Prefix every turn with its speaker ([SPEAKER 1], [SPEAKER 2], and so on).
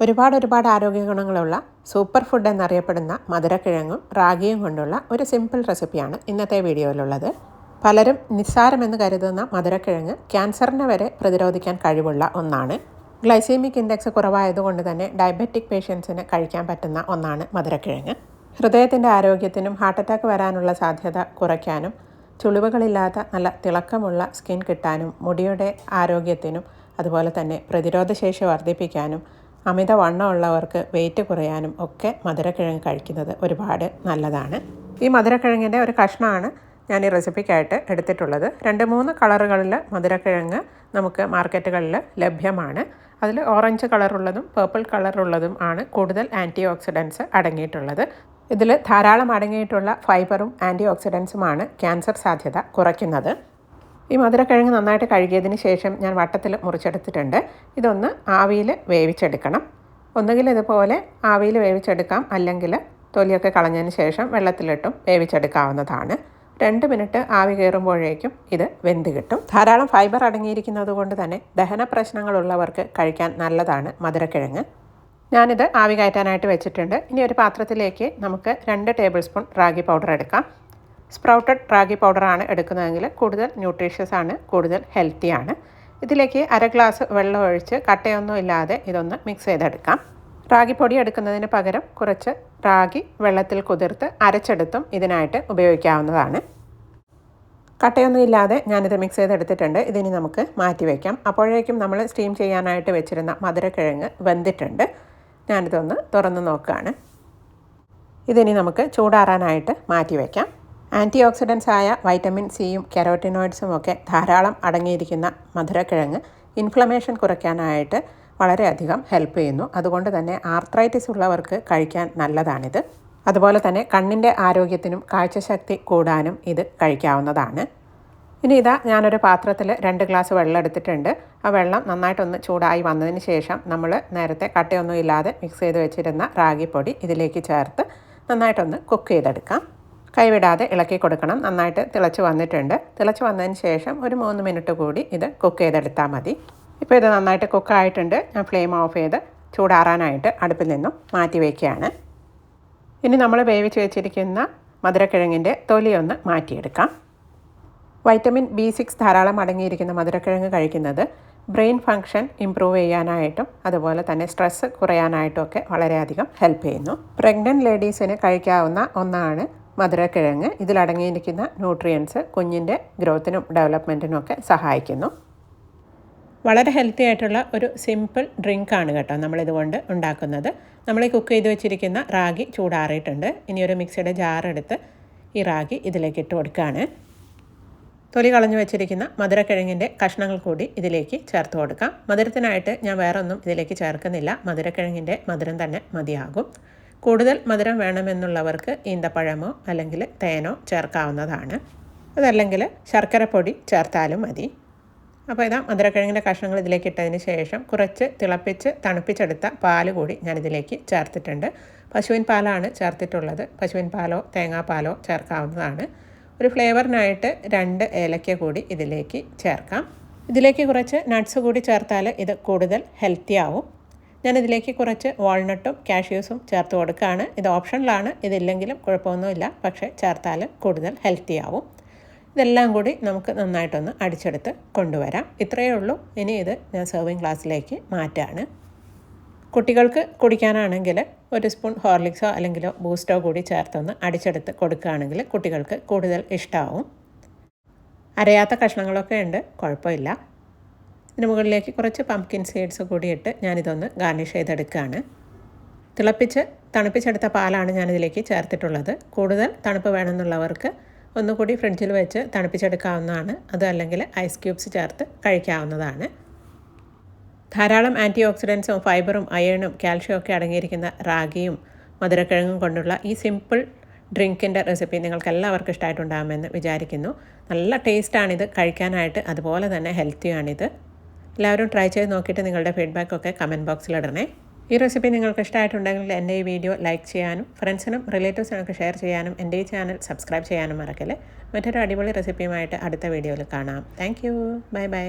[SPEAKER 1] ഒരുപാട് ഒരുപാട് ആരോഗ്യ ഗുണങ്ങളുള്ള സൂപ്പർ ഫുഡ് എന്നറിയപ്പെടുന്ന മധുരക്കിഴങ്ങും റാഗിയും കൊണ്ടുള്ള ഒരു സിമ്പിൾ റെസിപ്പിയാണ് ഇന്നത്തെ വീഡിയോയിലുള്ളത്. പലരും നിസ്സാരമെന്ന് കരുതുന്ന മധുരക്കിഴങ്ങ് ക്യാൻസറിനെ വരെ പ്രതിരോധിക്കാൻ കഴിവുള്ള ഒന്നാണ്. ഗ്ലൈസീമിക് ഇൻഡെക്സ് കുറവായതുകൊണ്ട് തന്നെ ഡയബറ്റിക് പേഷ്യൻസിന് കഴിക്കാൻ പറ്റുന്ന ഒന്നാണ് മധുരക്കിഴങ്ങ്. ഹൃദയത്തിന്റെ ആരോഗ്യത്തിനും ഹാർട്ട് അറ്റാക്ക് വരാനുള്ള സാധ്യത കുറയ്ക്കാനും ചുളിവുകളില്ലാത്ത നല്ല തിളക്കമുള്ള സ്കിൻ കിട്ടാനും മുടിയുടെ ആരോഗ്യത്തിനും അതുപോലെ തന്നെ പ്രതിരോധശേഷി വർദ്ധിപ്പിക്കാനും അമിത വണ്ണമുള്ളവർക്ക് വെയിറ്റ് കുറയാനും ഒക്കെ മധുരക്കിഴങ്ങ് കഴിക്കുന്നത് ഒരുപാട് നല്ലതാണ്. ഈ മധുരക്കിഴങ്ങിന്റെ ഒരു കഷ്ണമാണ് ഞാൻ ഈ റെസിപ്പിക്കായിട്ട് എടുത്തിട്ടുള്ളത്. രണ്ട് മൂന്ന് കളറുകളിൽ മധുരക്കിഴങ്ങ് നമുക്ക് മാർക്കറ്റുകളിൽ ലഭ്യമാണ്. അതിൽ ഓറഞ്ച് കളറുള്ളതും പേർപ്പിൾ കളറുള്ളതും ആണ് കൂടുതൽ ആന്റി ഓക്സിഡൻസ് അടങ്ങിയിട്ടുള്ളത്. ഇതിൽ ധാരാളം അടങ്ങിയിട്ടുള്ള ഫൈബറും ആന്റി ഓക്സിഡൻസുമാണ് ക്യാൻസർ സാധ്യത കുറയ്ക്കുന്നത്. ഈ മധുരക്കിഴങ്ങ് നന്നായിട്ട് കഴുകിയതിന് ശേഷം ഞാൻ വട്ടത്തിൽ മുറിച്ചെടുത്തിട്ടുണ്ട്. ഇതൊന്ന് ആവിയിൽ വേവിച്ചെടുക്കണം. ഒന്നുകിൽ ഇതുപോലെ ആവിയിൽ വേവിച്ചെടുക്കാം അല്ലെങ്കിൽ തൊലിയൊക്കെ കളഞ്ഞതിന് ശേഷം വെള്ളത്തിലിട്ടും വേവിച്ചെടുക്കാവുന്നതാണ്. രണ്ട് മിനിറ്റ് ആവി കയറുമ്പോഴേക്കും ഇത് വെന്ത് കിട്ടും. ധാരാളം ഫൈബർ അടങ്ങിയിരിക്കുന്നത് കൊണ്ട് തന്നെ ദഹന പ്രശ്നങ്ങളുള്ളവർക്ക് കഴിക്കാൻ നല്ലതാണ് മധുരക്കിഴങ്ങ്. ഞാനിത് ആവി കയറ്റാനായിട്ട് വെച്ചിട്ടുണ്ട്. ഇനി ഒരു പാത്രത്തിലേക്ക് നമുക്ക് രണ്ട് ടേബിൾ സ്പൂൺ റാഗി പൗഡർ എടുക്കാം. സ്പ്രൗട്ടഡ് റാഗി പൗഡറാണ് എടുക്കുന്നതെങ്കിൽ കൂടുതൽ ന്യൂട്രീഷ്യസ് ആണ് കൂടുതൽ ഹെൽത്തിയാണ് ഇതിലേക്ക് അര ഗ്ലാസ് വെള്ളം ഒഴിച്ച് കട്ടയൊന്നും ഇല്ലാതെ ഇതൊന്ന് മിക്സ് ചെയ്തെടുക്കാം. റാഗി പൊടി എടുക്കുന്നതിന് പകരം കുറച്ച് റാഗി വെള്ളത്തിൽ കുതിർത്ത് അരച്ചെടുത്തും ഇതിനായിട്ട് ഉപയോഗിക്കാവുന്നതാണ്. കട്ടയൊന്നും ഇല്ലാതെ ഞാനിത് മിക്സ് ചെയ്തെടുത്തിട്ടുണ്ട്. ഇതിനി നമുക്ക് മാറ്റി വയ്ക്കാം അപ്പോഴേക്കും നമ്മൾ സ്റ്റീം ചെയ്യാനായിട്ട് വെച്ചിരുന്ന മധുരക്കിഴങ്ങ് വെന്തിട്ടുണ്ട്. ഞാനിതൊന്ന് തുറന്ന് നോക്കുകയാണ്. ഇതിനി നമുക്ക് ചൂടാറാനായിട്ട് മാറ്റി വയ്ക്കാം ആന്റി ഓക്സിഡൻസ് ആയ വൈറ്റമിൻ സിയും കെരോട്ടിനോയിഡ്സും ഒക്കെ ധാരാളം അടങ്ങിയിരിക്കുന്ന മധുരക്കിഴങ്ങ് ഇൻഫ്ലമേഷൻ കുറയ്ക്കാനായിട്ട് വളരെയധികം ഹെൽപ്പ് ചെയ്യുന്നു. അതുകൊണ്ട് തന്നെ ആർത്രൈറ്റിസ് ഉള്ളവർക്ക് കഴിക്കാൻ നല്ലതാണിത്. അതുപോലെ തന്നെ കണ്ണിന്റെ ആരോഗ്യത്തിനും കാഴ്ചശക്തി കൂടാനും ഇത് കഴിക്കാവുന്നതാണ്. ഇനി ഇതാ ഞാനൊരു പാത്രത്തിൽ രണ്ട് ഗ്ലാസ് വെള്ളം എടുത്തിട്ടുണ്ട്. ആ വെള്ളം നന്നായിട്ടൊന്ന് ചൂടായി വന്നതിന് ശേഷം നമ്മൾ നേരത്തെ കട്ടയൊന്നും ഇല്ലാതെ മിക്സ് ചെയ്ത് വെച്ചിരുന്ന റാഗിപ്പൊടി ഇതിലേക്ക് ചേർത്ത് നന്നായിട്ടൊന്ന് കുക്ക് ചെയ്തെടുക്കാം. കൈവിടാതെ ഇളക്കി കൊടുക്കണം. നന്നായിട്ട് തിളച്ച് വന്നിട്ടുണ്ട്. തിളച്ച് വന്നതിന് ശേഷം ഒരു മൂന്ന് മിനിറ്റ് കൂടി ഇത് കുക്ക് ചെയ്തെടുത്താൽ മതി. ഇപ്പോൾ ഇത് നന്നായിട്ട് കുക്കായിട്ടുണ്ട് ഞാൻ ഫ്ലെയിം ഓഫ് ചെയ്ത് ചൂടാറാനായിട്ട് അടുപ്പിൽ നിന്നും മാറ്റി വയ്ക്കുകയാണ് ഇനി നമ്മൾ വേവിച്ച് വെച്ചിരിക്കുന്ന മധുരക്കിഴങ്ങിന്റെ തൊലിയൊന്ന് മാറ്റിയെടുക്കാം. വൈറ്റമിൻ ബി സിക്സ് ധാരാളം അടങ്ങിയിരിക്കുന്ന മധുരക്കിഴങ്ങ് കഴിക്കുന്നത് ബ്രെയിൻ ഫങ്ഷൻ ഇമ്പ്രൂവ് ചെയ്യാനായിട്ടും അതുപോലെ തന്നെ സ്ട്രെസ്സ് കുറയാനായിട്ടും ഒക്കെ വളരെയധികം ഹെൽപ്പ് ചെയ്യുന്നു. പ്രഗ്നന്റ് ലേഡീസിന് കഴിക്കാവുന്ന ഒന്നാണ് മധുരക്കിഴങ്ങ് ഇതിലടങ്ങിയിരിക്കുന്ന ന്യൂട്രിയൻസ് കുഞ്ഞിന്റെ ഗ്രോത്തിനും ഡെവലപ്മെന്റിനും ഒക്കെ സഹായിക്കുന്നു. വളരെ ഹെൽത്തി ആയിട്ടുള്ള ഒരു സിമ്പിൾ ഡ്രിങ്കാണ് കേട്ടോ നമ്മളിതുകൊണ്ട് ഉണ്ടാക്കുന്നത്. നമ്മൾ കുക്ക് ചെയ്ത് വെച്ചിരിക്കുന്ന റാഗി ചൂടാറിയിട്ടുണ്ട്. ഇനി ഒരു മിക്സിയുടെ ജാറെടുത്ത് ഈ റാഗി ഇതിലേക്ക് ഇട്ട് കൊടുക്കുകയാണ്. തൊലി കളഞ്ഞു വെച്ചിരിക്കുന്ന മധുരക്കിഴങ്ങിന്റെ കഷ്ണങ്ങൾ കൂടി ഇതിലേക്ക് ചേർത്ത് കൊടുക്കാം. മധുരത്തിനായിട്ട് ഞാൻ വേറൊന്നും ഇതിലേക്ക് ചേർക്കുന്നില്ല. മധുരക്കിഴങ്ങിന്റെ മധുരം തന്നെ മതിയാകും. കൂടുതൽ മധുരം വേണമെന്നുള്ളവർക്ക് ഈന്തപ്പഴമോ അല്ലെങ്കിൽ തേനോ ചേർക്കാവുന്നതാണ്. അതല്ലെങ്കിൽ ശർക്കരപ്പൊടി ചേർത്താലും മതി. അപ്പോൾ ഇതാ മധുരക്കിഴങ്ങിന്റെ കഷ്ണങ്ങൾ ഇതിലേക്ക് ഇട്ടതിന് ശേഷം കുറച്ച് തിളപ്പിച്ച് തണുപ്പിച്ചെടുത്ത പാൽ കൂടി ഞാനിതിലേക്ക് ചേർത്തിട്ടുണ്ട്. പശുവിൻ പാലാണ് ചേർത്തിട്ടുള്ളത്. പശുവിൻ പാലോ തേങ്ങാപ്പാലോ ചേർക്കാവുന്നതാണ്. ഒരു ഫ്ലേവറിനായിട്ട് രണ്ട് ഏലക്ക കൂടി ഇതിലേക്ക് ചേർക്കാം. ഇതിലേക്ക് കുറച്ച് നട്ട്സ് കൂടി ചേർത്താൽ ഇത് കൂടുതൽ ഹെൽത്തി ആവും. ഞാനിതിലേക്ക് കുറച്ച് വാൾനട്ടും കാഷ്യൂസും ചേർത്ത് കൊടുക്കുകയാണ്. ഇത് ഓപ്ഷനിലാണ് ഇതില്ലെങ്കിലും കുഴപ്പമൊന്നുമില്ല. പക്ഷേ ചേർത്താൽ കൂടുതൽ ഹെൽത്തി ആവും. ഇതെല്ലാം കൂടി നമുക്ക് നന്നായിട്ടൊന്ന് അടിച്ചെടുത്ത് കൊണ്ടുവരാം. ഇത്രയേ ഉള്ളൂ. ഇനി ഇത് ഞാൻ സെർവിങ് ഗ്ലാസ്സിലേക്ക് മാറ്റാണ് കുട്ടികൾക്ക് കുടിക്കാനാണെങ്കിൽ ഒരു സ്പൂൺ ഹോർലിക്സോ അല്ലെങ്കിൽ ബൂസ്റ്റോ കൂടി ചേർത്തൊന്ന് അടിച്ചെടുത്ത് കൊടുക്കുകയാണെങ്കിൽ കുട്ടികൾക്ക് കൂടുതൽ ഇഷ്ടമാവും അരയാത്ത കഷ്ണങ്ങളൊക്കെ ഉണ്ട്. കുഴപ്പമില്ല. ഇതിന് മുകളിലേക്ക് കുറച്ച് പംകിൻ സീഡ്സ് കൂടിയിട്ട് ഞാനിതൊന്ന് ഗാർണിഷ് ചെയ്തെടുക്കുകയാണ്. തിളപ്പിച്ച് തണുപ്പിച്ചെടുത്ത പാലാണ് ഞാനിതിലേക്ക് ചേർത്തിട്ടുള്ളത്. കൂടുതൽ തണുപ്പ് വേണമെന്നുള്ളവർക്ക് ഒന്നുകൂടി ഫ്രിഡ്ജിൽ വെച്ച് തണുപ്പിച്ചെടുക്കാവുന്നതാണ്. അതല്ലെങ്കിൽ ഐസ് ക്യൂബ്സ് ചേർത്ത് കഴിക്കാവുന്നതാണ്. ധാരാളം ആന്റി ഓക്സിഡൻസും ഫൈബറും അയണും കാൽഷ്യം ഒക്കെ അടങ്ങിയിരിക്കുന്ന റാഗിയും മധുരക്കിഴങ്ങും കൊണ്ടുള്ള ഈ സിമ്പിൾ ഡ്രിങ്കിന്റെ റെസിപ്പി നിങ്ങൾക്ക് എല്ലാവർക്കും ഇഷ്ടമായിട്ടുണ്ടാകുമെന്ന് വിചാരിക്കുന്നു. നല്ല ടേസ്റ്റാണിത് കഴിക്കാനായിട്ട് അതുപോലെ തന്നെ ഹെൽത്തിയാണിത് എല്ലാവരും ട്രൈ ചെയ്ത് നോക്കിയിട്ട് നിങ്ങളുടെ ഫീഡ്ബാക്കൊക്കെ കമന്റ് ബോക്സിൽ ഇടണേ. ഈ റെസിപ്പി നിങ്ങൾക്ക് ഇഷ്ടമായിട്ടുണ്ടെങ്കിൽ എന്റെ ഈ വീഡിയോ ലൈക്ക് ചെയ്യാനും ഫ്രണ്ട്സിനും റിലേറ്റീവ്സിനൊക്കെ ഷെയർ ചെയ്യാനും എന്റെ ഈ ചാനൽ സബ്സ്ക്രൈബ് ചെയ്യാനും മറക്കല്ലേ. മറ്റൊരു അടിപൊളി റെസിപ്പിയുമായിട്ട് അടുത്ത വീഡിയോയിൽ കാണാം. Thank bye bye